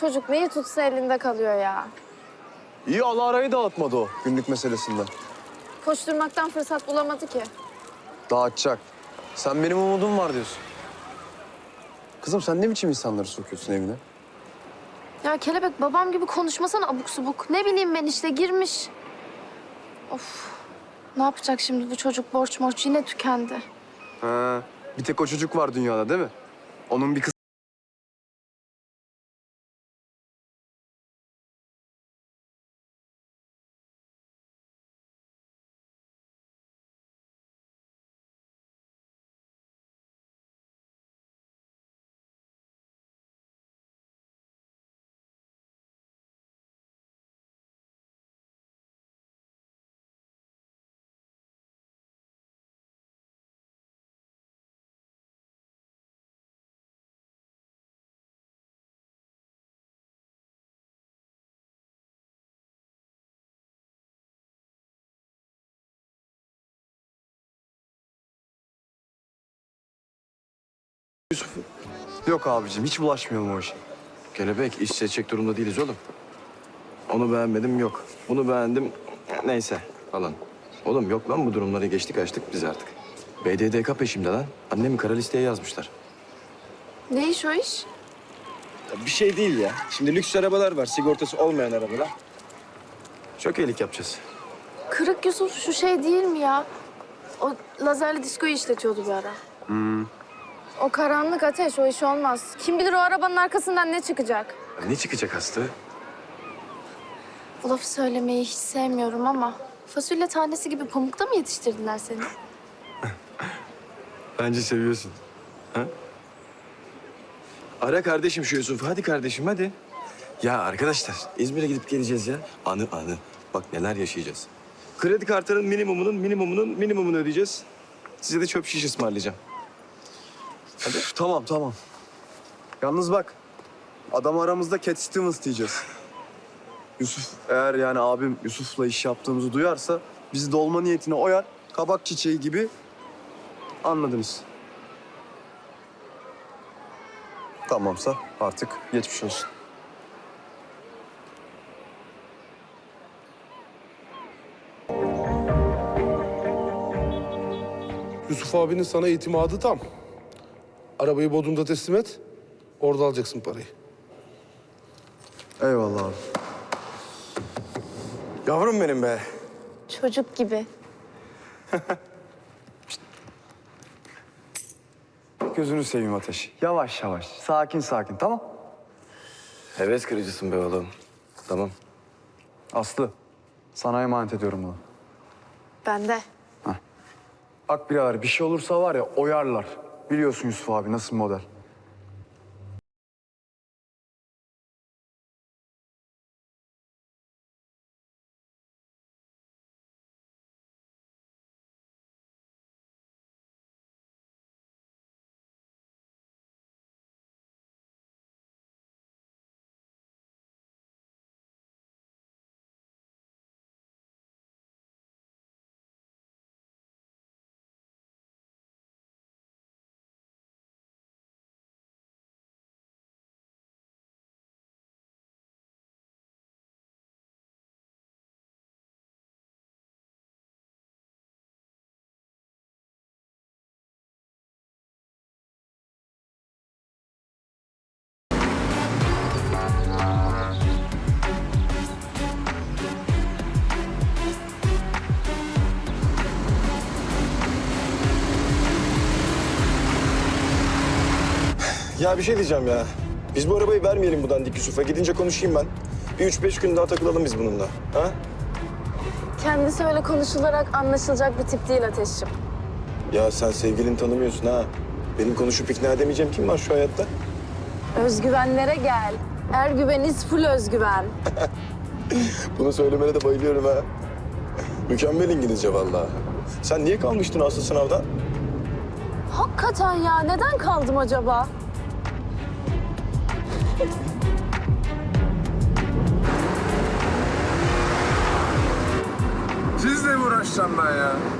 çocuk neyi tutsa elinde kalıyor ya. İyi Allah arayı dağıtmadı o günlük meselesinden. Koşturmaktan fırsat bulamadı ki. Dağıtacak. Sen benim umudum var diyorsun. Kızım sen ne biçim insanları sokuyorsun evine? Ya kelebek babam gibi konuşmasana abuk subuk. Ne bileyim ben işte girmiş. Of. Ne yapacak şimdi bu çocuk borç morç yine tükendi. Ha, bir tek o çocuk var dünyada değil mi? Onun bir kız... Yok abicim hiç bulaşmayalım o işe. Kelebek iş seçecek durumda değiliz oğlum. Onu beğenmedim yok. Bunu beğendim neyse falan. Oğlum yok lan bu durumları geçtik açtık biz artık. BDDK peşimde lan. Annemi kara listeye yazmışlar. Ne iş o iş? Bir şey değil ya. Şimdi lüks arabalar var, sigortası olmayan arabalar. Çok iyilik yapacağız. Kırık Yusuf şu şey değil mi ya? O lazerli diskoyu işletiyordu bir ara. O karanlık ateş o iş olmaz. Kim bilir o arabanın arkasından ne çıkacak? Ne çıkacak hasta? Bu lafı söylemeyi hiç sevmiyorum ama... Fasulye tanesi gibi pamukta mı yetiştirdiler seni? Bence seviyorsun. Ha? Ara kardeşim şu Yusuf. Hadi kardeşim hadi. Ya arkadaşlar İzmir'e gidip geleceğiz ya. Anı anı. Bak neler yaşayacağız. Kredi kartının minimumunun minimumunun minimumunu ödeyeceğiz. Size de çöp şiş ısmarlayacağım. Üf, tamam tamam. Yalnız bak adam aramızda Cat Stevens diyeceğiz. Yusuf eğer yani abim Yusuf'la iş yaptığımızı duyarsa bizi dolma niyetine oyar. Kabak çiçeği gibi anladınız. Tamamsa artık geçmiş olsun. Yusuf abinin sana itimadı tam. Arabayı Bodrum'da teslim et. Orada alacaksın parayı. Eyvallah abi. Yavrum benim be. Çocuk gibi. Gözünü seveyim Ateş. Yavaş yavaş. Sakin sakin tamam. Heves kırıcısın be oğlum. Tamam. Aslı sana emanet ediyorum bunu. Ben de. Bak birader bir şey olursa var ya oyarlar. Biliyorsun Yusuf abi nasıl model. Ya bir şey diyeceğim ya. Biz bu arabayı vermeyelim bu dandik Yusuf'a. Gidince konuşayım ben. Bir üç beş gün daha takılalım biz bununla. Ha? Kendisi öyle konuşularak anlaşılacak bir tip değil Ateş'im. Ya sen sevgilini tanımıyorsun ha. Benim konuşup ikna edemeyeceğim kim var şu hayatta? Özgüvenlere gel. Ergüveniz full özgüven. Bunu söylemene de bayılıyorum ha. Mükemmel İngilizce vallahi. Sen niye kalmıştın asıl sınavda? Hakikaten ya neden kaldım acaba? Sizle mi uğraşacağım ben ya?